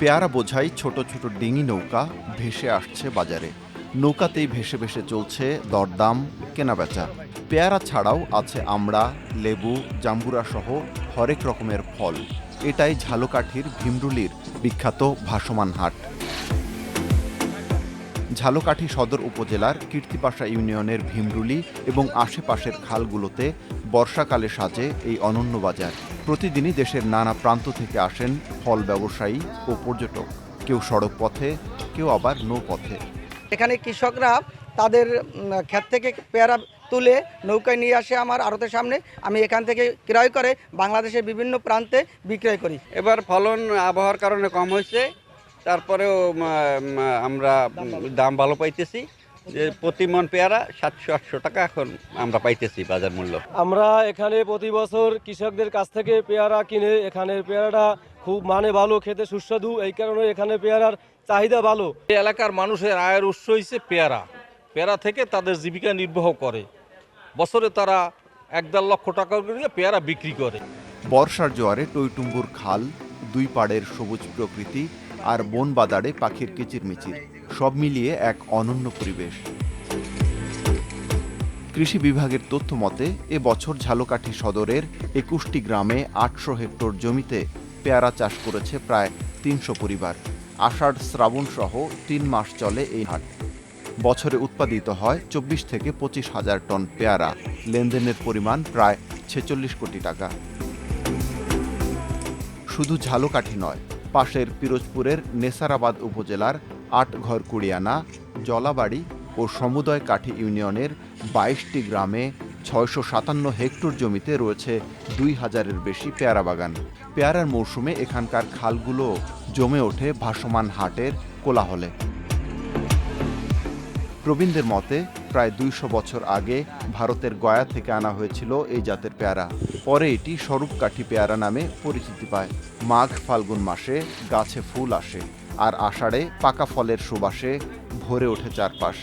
পেয়ারা বোঝাই ছোট ছোট ডিঙি নৌকা ভেসে আসছে বাজারে। নৌকাতেই ভেসে ভেসে চলছে দরদাম, কেনাবেচা। পেয়ারা ছাড়াও আছে আমড়া, লেবু জাম্বুরা সহ হরেক রকমের ফল। এটাই ঝালকাঠির ভীমরুলির বিখ্যাত ভাসমান হাট। ঝালকাঠি সদর উপজেলার কীর্তিপাশা ইউনিয়নের ভীমরুলি এবং আশেপাশের খালগুলোতে বর্ষাকালে সাজে এই অনন্য বাজার। প্রতিদিনই দেশের নানা প্রান্ত থেকে আসেন ফল ব্যবসায়ী ও পর্যটক। কেউ সড়ক পথে কেউ আবার নৌপথে। এখানে কৃষকরা তাদের ক্ষেত থেকে পেয়ারা তুলে নৌকায় নিয়ে আসে আমার আড়তের সামনে। আমি এখান থেকে ক্রয় করে বাংলাদেশের বিভিন্ন প্রান্তে বিক্রয় করি। এবার ফলন আবহাওয়ার কারণে কম হয়েছে। তারপরেও আমরা দাম ভালো পাইতেছি। যে প্রতি মন পেয়ারা সাতশো আটশো টাকা এখন আমরা পাইতেছি বাজার মূল্য। আমরা এখানে প্রতি বছর কৃষকদের কাছ থেকে পেয়ারা কিনে এখানের পেয়ারাটা খুব মানে ভালো খেতে সুস্বাদু এই কারণে এখানে পেয়ারার চাহিদা ভালো। এই এলাকার মানুষের আয়ের উৎস হচ্ছে পেয়ারা। পেয়ারা থেকে তাদের জীবিকা নির্বাহ করে। বছরে তারা এক দেড় লক্ষ টাকা করে পেয়ারা বিক্রি করে। বর্ষার জোয়ারে টইটুম্বুর খাল দুই পাড়ের সবুজ প্রকৃতি আর বন বাদারে পাখির কিচিরমিচির, সব মিলিয়ে এক অনন্য পরিবেশ। কৃষি বিভাগের তথ্য মতে, এ বছর ঝালকাঠি সদরের একুশটি গ্রামে আটশো হেক্টর জমিতে পেয়ারা চাষ করেছে প্রায় তিনশো পরিবার। আষাঢ় শ্রাবণ সহ তিন মাস চলে এই হাট। বছরে উৎপাদিত হয় চব্বিশ থেকে পঁচিশ হাজার টন পেয়ারা। লেনদেনের পরিমাণ প্রায় ছেচল্লিশ কোটি টাকা। শুধু ঝালকাঠি নয় পাশের পিরোজপুরের নেসারাবাদ উপজেলার আটঘর কুড়িয়ানা, জলাবাড়ি ও সমুদয় কাঠি ইউনিয়নের বাইশটি গ্রামে ছয়শো সাতান্ন হেক্টর জমিতে রয়েছে দুই হাজারের বেশি পেয়ারা বাগান। পেয়ারার মৌসুমে এখানকার খালগুলো জমে ওঠে ভাসমান হাটের কোলাহলে। প্রবীণদের মতে, প্রায় দুইশো বছর আগে ভারতের গয়া থেকে আনা হয়েছিল এই জাতের পেয়ারা। পরে এটি স্বরূপকাঠি পেয়ারা নামে পরিচিতি পায়। মাঘ ফাল্গুন মাসে গাছে ফুল আসে, আর আষাঢ়ে পাকা ফলের সুবাসে ভরে ওঠে চারপাশ।